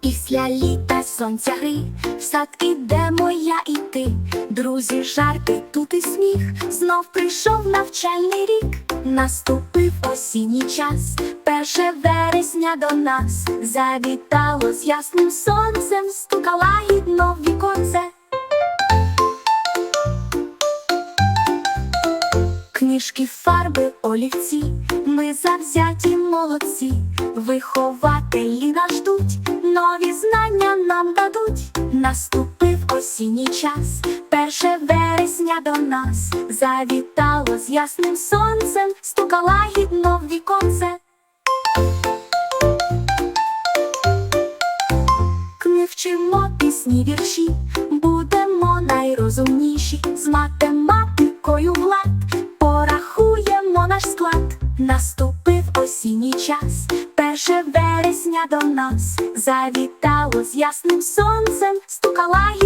Після літа сонця гри, в садки де моя і ти, друзі, жарти тут і сміх, знов прийшов навчальний рік, наступив осінній час, перше вересня до нас. Завітало з ясним сонцем, стукала гідно віконце. Книжки, фарби, олівці, ми завзяті молодці, вихователі нас ждуть, нові знання нам дадуть. Наступив осінній час, перше вересня до нас. Завітало з ясним сонцем, стукала гідно в віконце. Ми вчимо пісні вірші, будемо найрозумніші. З математикою влад, порахуємо наш склад. Наступив осінній час, перше вересня до нас завітало з ясним сонцем, стукала.